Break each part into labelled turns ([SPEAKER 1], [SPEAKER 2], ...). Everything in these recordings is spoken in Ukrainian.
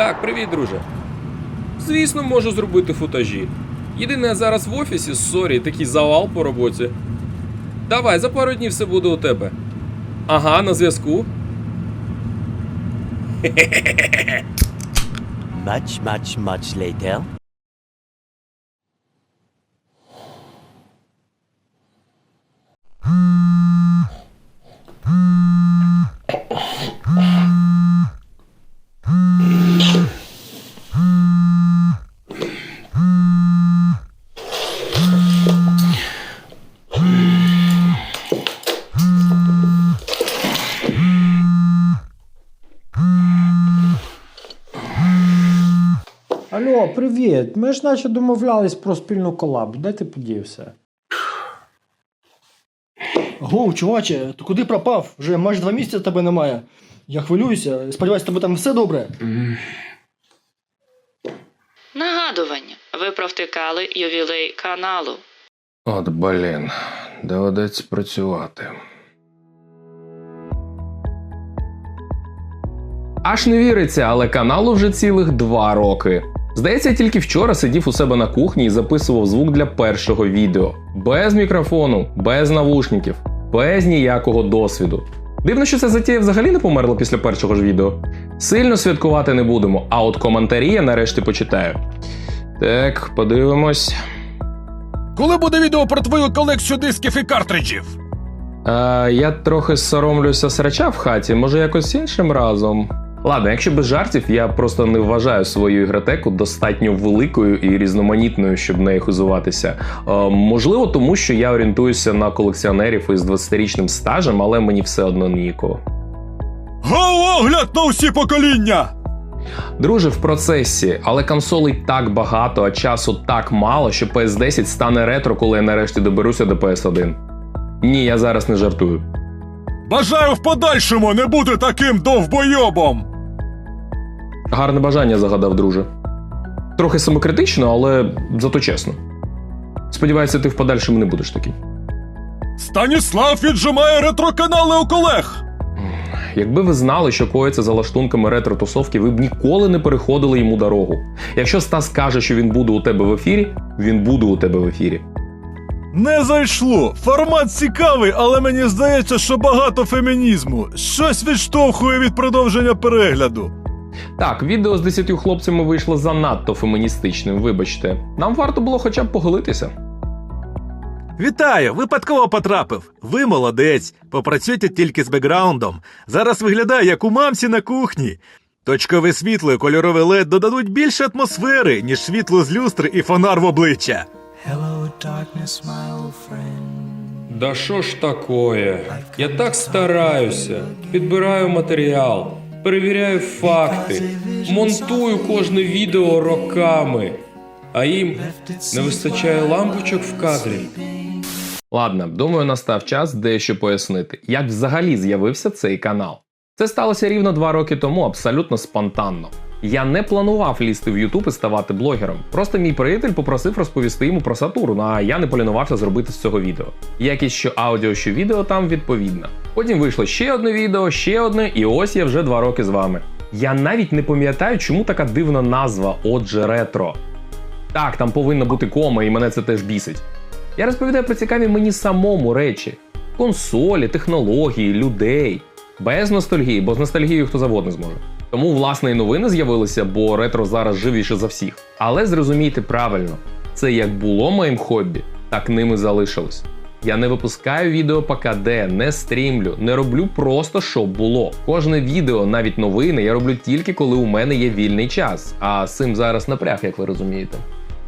[SPEAKER 1] Так, привіт, друже. Звісно, можу зробити футажі. Єдине, зараз в офісі, сорі, такий завал по роботі. Давай, за пару днів все буде у тебе. Ага, на зв'язку.
[SPEAKER 2] Much, much, much later.
[SPEAKER 3] Алло, привіт. Ми ж наче домовлялись про спільну колабу. Де ти подівся?
[SPEAKER 4] Гоу, чуваче, ти куди пропав? Вже майже два місяці тебе немає. Я хвилююся. Сподіваюся, тебе там все добре.
[SPEAKER 5] Нагадування. Ви провтикали ювілей каналу.
[SPEAKER 1] От блін, доведеться працювати. Аж не віриться, але каналу вже цілих два роки. Здається, я тільки вчора сидів у себе на кухні і записував звук для першого відео. Без мікрофону, без навушників, без ніякого досвіду. Дивно, що ця затія взагалі не померла після першого ж відео. Сильно святкувати не будемо, а от коментарі я нарешті почитаю. Так, подивимось.
[SPEAKER 6] Коли буде відео про твою колекцію дисків і картриджів?
[SPEAKER 1] А, я трохи соромлюся срача в хаті, може якось іншим разом. Ладно, якщо без жартів, я просто не вважаю свою ігротеку достатньо великою і різноманітною, щоб нею хизуватися. Е, можливо, тому що я орієнтуюся на колекціонерів із 20-річним стажем, але мені все одно ніякого.
[SPEAKER 6] Гоу, на усі покоління!
[SPEAKER 1] Друже, в процесі, але консолей так багато, а часу так мало, що PS10 стане ретро, коли я нарешті доберуся до PS1. Ні, я зараз не жартую.
[SPEAKER 6] Бажаю в подальшому не бути таким довбойобом!
[SPEAKER 1] Гарне бажання загадав, друже. Трохи самокритично, але зато чесно. Сподіваюся, ти в подальшому не будеш такий.
[SPEAKER 6] Станіслав віджимає ретро-канали у колег!
[SPEAKER 1] Якби ви знали, що коїться за лаштунками ретро-тусовки, ви б ніколи не переходили йому дорогу. Якщо Стас каже, що він буде у тебе в ефірі, він буде у тебе в ефірі.
[SPEAKER 6] Не зайшло. Формат цікавий, але мені здається, що багато фемінізму. Щось відштовхує від продовження перегляду.
[SPEAKER 1] Так, відео з 10 хлопцями вийшло занадто феміністичним, вибачте. Нам варто було хоча б поголитися.
[SPEAKER 7] Вітаю! Випадково потрапив. Ви молодець. Попрацюйте тільки з бекграундом. Зараз виглядає як у мамці на кухні. Точкове світло і кольоровий лед додадуть більше атмосфери, ніж світло з люстри і фонар в обличчя.
[SPEAKER 1] Hello, darkness Да що ж такое? Я так стараюся, підбираю матеріал, перевіряю факти, монтую кожне відео роками, а їм не вистачає лампочок в кадрі. Ладно, думаю, настав час дещо пояснити, як взагалі з'явився цей канал. Це сталося рівно два роки тому, абсолютно спонтанно. Я не планував лізти в Ютуб і ставати блогером. Просто мій приятель попросив розповісти йому про Сатурн, а я не полінувався зробити з цього відео. Якість що аудіо, що відео там відповідна. Потім вийшло ще одне відео, ще одне, і ось я вже два роки з вами. Я навіть не пам'ятаю, чому така дивна назва, отже, ретро. Так, там повинна бути кома, і мене це теж бісить. Я розповідаю про цікаві мені самому речі: консолі, технології, людей. Без ностальгії, бо з ностальгією хто завгодно зможе. Тому, власне, і новини з'явилися, бо ретро зараз живіше за всіх. Але зрозумійте правильно, це як було моїм хобі, так ним і залишилось. Я не випускаю відео по КД, не стрімлю, не роблю просто щоб було. Кожне відео, навіть новини, я роблю тільки коли у мене є вільний час. А з цим зараз напряг, як ви розумієте.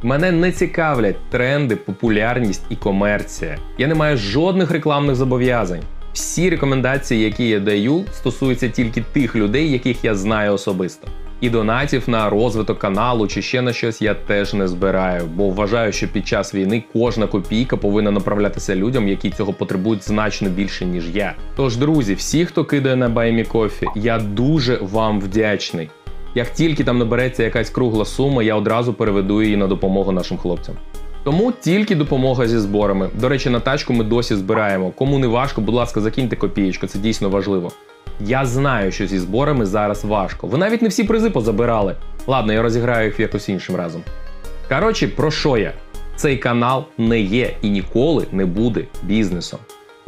[SPEAKER 1] Мене не цікавлять тренди, популярність і комерція. Я не маю жодних рекламних зобов'язань. Всі рекомендації, які я даю, стосуються тільки тих людей, яких я знаю особисто. І донатів на розвиток каналу чи ще на щось я теж не збираю, бо вважаю, що під час війни кожна копійка повинна направлятися людям, які цього потребують значно більше, ніж я. Тож, друзі, всі, хто кидає на BuyMeCoffee, я дуже вам вдячний. Як тільки там набереться якась кругла сума, я одразу переведу її на допомогу нашим хлопцям. Тому тільки допомога зі зборами. До речі, на тачку ми досі збираємо. Кому не важко, будь ласка, закиньте копієчку, це дійсно важливо. Я знаю, що зі зборами зараз важко. Ви навіть не всі призи позабирали. Ладно, я розіграю їх якось іншим разом. Коротше, про що я? Цей канал не є і ніколи не буде бізнесом.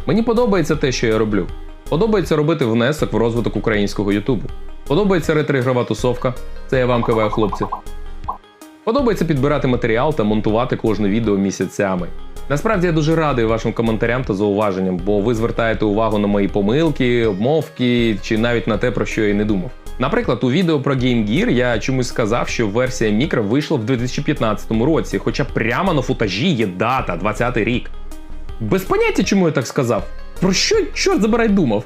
[SPEAKER 1] Мені подобається те, що я роблю. Подобається робити внесок в розвиток українського Ютубу. Подобається ретроігрова тусовка. Це я вам киваю, хлопці. Подобається підбирати матеріал та монтувати кожне відео місяцями. Насправді я дуже радий вашим коментарям та зауваженням, бо ви звертаєте увагу на мої помилки, обмовки чи навіть на те, про що я й не думав. Наприклад, у відео про Game Gear я чомусь сказав, що версія мікро вийшла в 2015 році, хоча прямо на футажі є дата 20 рік. Без поняття, чому я так сказав. Про що чорт забирай думав?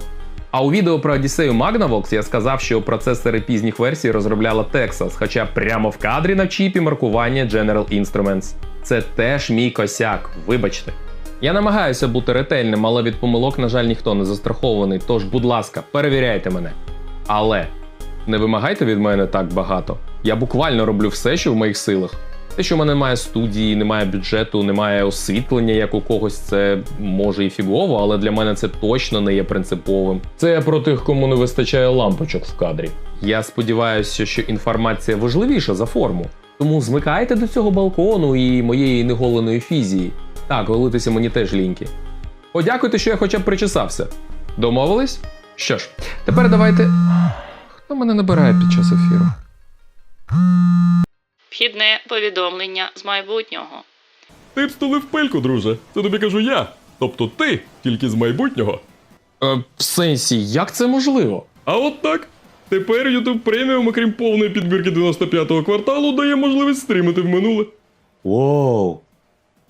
[SPEAKER 1] А у відео про Одіссею Magnavox я сказав, що процесори пізніх версій розробляла Texas, хоча прямо в кадрі на чіпі маркування General Instruments. Це теж мій косяк, вибачте. Я намагаюся бути ретельним, але від помилок, на жаль, ніхто не застрахований. Тож, будь ласка, перевіряйте мене. Але не вимагайте від мене так багато. Я буквально роблю все, що в моїх силах. Те, що в мене немає студії, немає бюджету, немає освітлення, як у когось, це може і фігово, але для мене це точно не є принциповим. Це я про тих, кому не вистачає лампочок в кадрі. Я сподіваюся, що інформація важливіша за форму. Тому змикайте до цього балкону і моєї неголеної фізії. Так, голитися мені теж ліньки. Подякуйте, що я хоча б причесався. Домовились? Що ж, тепер давайте. Хто мене набирає під час ефіру?
[SPEAKER 5] Вхідне повідомлення з майбутнього.
[SPEAKER 1] Ти б стулив пильку, друже. Це тобі кажу я. Тобто ти, тільки з майбутнього. Е, в сенсі, як це можливо? А от так. Тепер YouTube Premium, окрім повної підбірки 95-го кварталу, дає можливість стрімити в минуле.
[SPEAKER 2] Wow.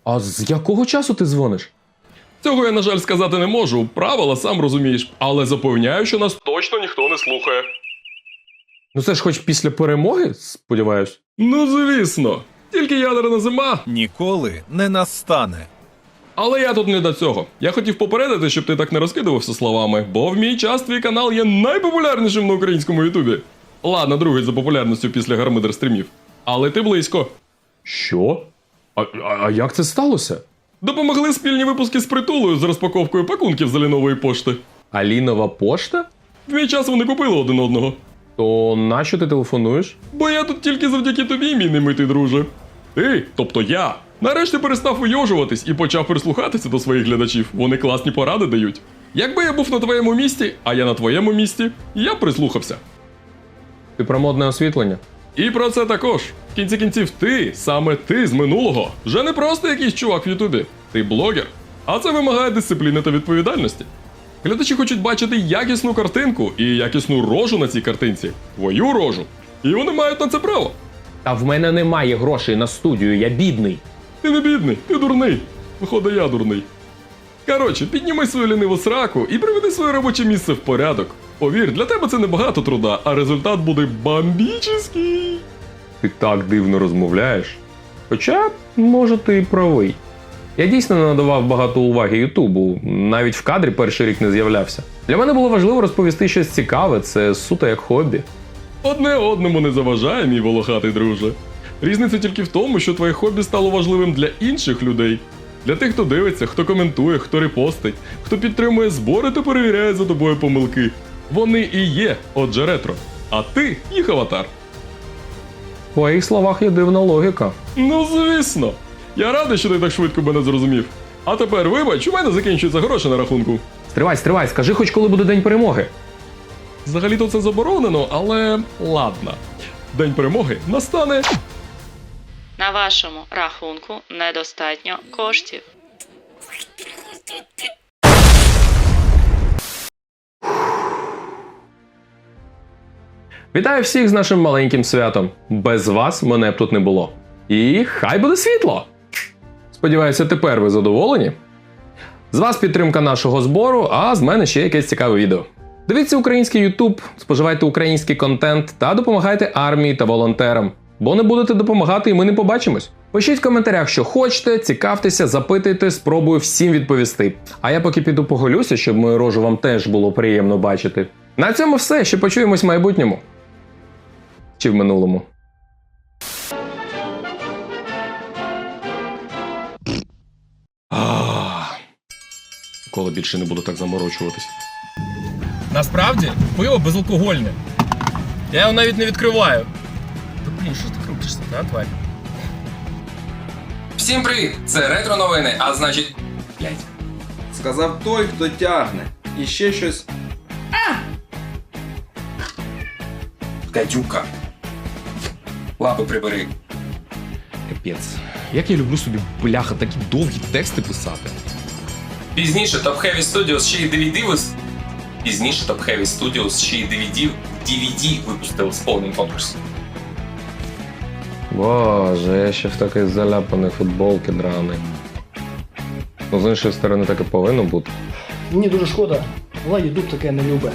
[SPEAKER 1] А з якого часу ти дзвониш? Цього я, на жаль, сказати не можу. Правила сам розумієш, але запевняю, що нас точно ніхто не слухає. Ну це ж хоч після перемоги, сподіваюсь. Ну, звісно. Тільки ядерна зима,
[SPEAKER 6] Ніколи не настане.
[SPEAKER 1] Але я тут не до цього. Я хотів попередити, щоб ти так не розкидувався словами, бо в мій час твій канал є найпопулярнішим на українському Ютубі. Ладно, другий за популярністю після гармидер стрімів. Але ти близько. Що? А, а, а як це сталося? Допомогли спільні випуски з притулою з розпаковкою пакунків з Алінової пошти. Алінова пошта? В мій час вони купили один одного. То нащо ти телефонуєш? Бо я тут тільки завдяки тобі, мій немитий друже. Ти, тобто я, нарешті перестав вийожуватись і почав прислухатися до своїх глядачів. Вони класні поради дають. Якби я був на твоєму місці, а я на твоєму місці, я б прислухався. Ти про модне освітлення? І про це також. В кінці кінців, ти, саме ти з минулого, вже не просто якийсь чувак в Ютубі. Ти блогер. А це вимагає дисципліни та відповідальності. Глядачі хочуть бачити якісну картинку і якісну рожу на цій картинці. Твою рожу. І вони мають на це право. Та в мене немає грошей на студію, я бідний. Ти не бідний, ти дурний. Виходить, я дурний. Коротше, підніми свою ліниву сраку і приведи своє робоче місце в порядок. Повір, для тебе це небагато труда, а результат буде бомбічний. Ти так дивно розмовляєш. Хоча, може, ти і правий. Я дійсно не надавав багато уваги Ютубу, навіть в кадрі перший рік не з'являвся. Для мене було важливо розповісти щось цікаве, це суто як хобі. Одне одному не заважає, мій волохатий друже. Різниця тільки в тому, що твоє хобі стало важливим для інших людей. Для тих, хто дивиться, хто коментує, хто репостить, хто підтримує збори та перевіряє за тобою помилки. Вони і є, отже, ретро. А ти їх аватар. В твоїх словах є дивна логіка. Ну, звісно. Я радий, що ти так швидко мене зрозумів. А тепер вибач, у мене закінчуються гроші на рахунку. Стривай, стривай, скажи хоч коли буде день перемоги. Взагалі-то це заборонено, але ладно. День перемоги настане.
[SPEAKER 5] На вашому рахунку недостатньо коштів.
[SPEAKER 1] Вітаю всіх з нашим маленьким святом. Без вас мене б тут не було. І хай буде світло! Сподіваюся, тепер ви задоволені. З вас підтримка нашого збору, а з мене ще якесь цікаве відео. Дивіться український YouTube, споживайте український контент та допомагайте армії та волонтерам. Бо не будете допомагати, і ми не побачимось. Пишіть в коментарях, що хочете, цікавтеся, запитуйте, спробую всім відповісти. А я поки піду поголюся, щоб мою рожу вам теж було приємно бачити. На цьому все. Ще почуємось в майбутньому. Чи в минулому. Коли більше не буду так заморочуватись. Насправді, пиво безалкогольне. Я його навіть не відкриваю. Та блін, що ти крутишся, на тварь? Всім привіт! Це ретро новини, а значить. Блять.
[SPEAKER 8] Сказав той, хто тягне. І ще щось.
[SPEAKER 1] Катюка. Лапи прибери.
[SPEAKER 9] Капець. Як я люблю собі бляха такі довгі тексти писати.
[SPEAKER 1] Пізніше Top Heavy Studios ще й DVD вис... Пізніше Top Heavy Studios ще й DVD, DVD випустили з повним конкурсом.
[SPEAKER 10] Боже, я ще в такій заляпаний футболки драний. Ну, з іншої сторони, так і повинно бути.
[SPEAKER 4] Мені дуже шкода, але Ютуб таке не любить.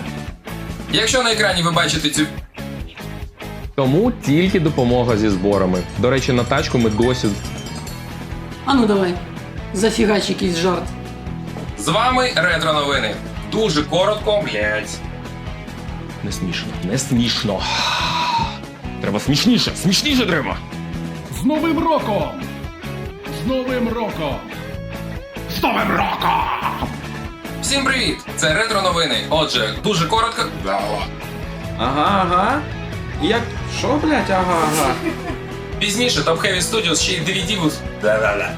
[SPEAKER 1] Якщо на екрані ви бачите цю
[SPEAKER 10] Тому тільки допомога зі зборами. До речі, на тачку ми досі
[SPEAKER 11] А ну давай, зафігач якийсь жарт.
[SPEAKER 1] З вами ретро новини. Дуже коротко, блять.
[SPEAKER 9] Не смішно, не смішно. Треба смішніше, смішніше треба.
[SPEAKER 6] З Новим роком! З Новим роком! З Новим роком!
[SPEAKER 1] Всім привіт! Це ретро новини. Отже, дуже коротко.
[SPEAKER 8] Ага, ага. Як. Що, блять, ага, ага.
[SPEAKER 1] Пізніше Top Heavy Studios ще й DVD. Да-да-да.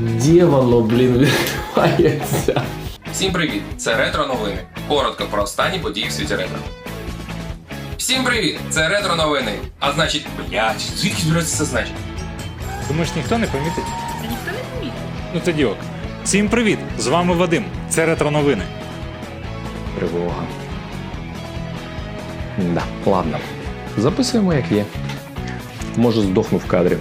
[SPEAKER 10] Де воно, блін, відбувається?
[SPEAKER 1] Всім привіт! Це ретро новини. Коротко про останні події в світі ретро. Всім привіт! Це ретро новини. А значить, блять, звідки береться це значить?
[SPEAKER 12] Думаєш, ніхто не помітить? ніхто не помітить. Ну тоді ок. Всім привіт! З вами Вадим. Це ретро новини.
[SPEAKER 10] Тривога. Да, ладно. Записуємо як є. Може, здохну в кадрі.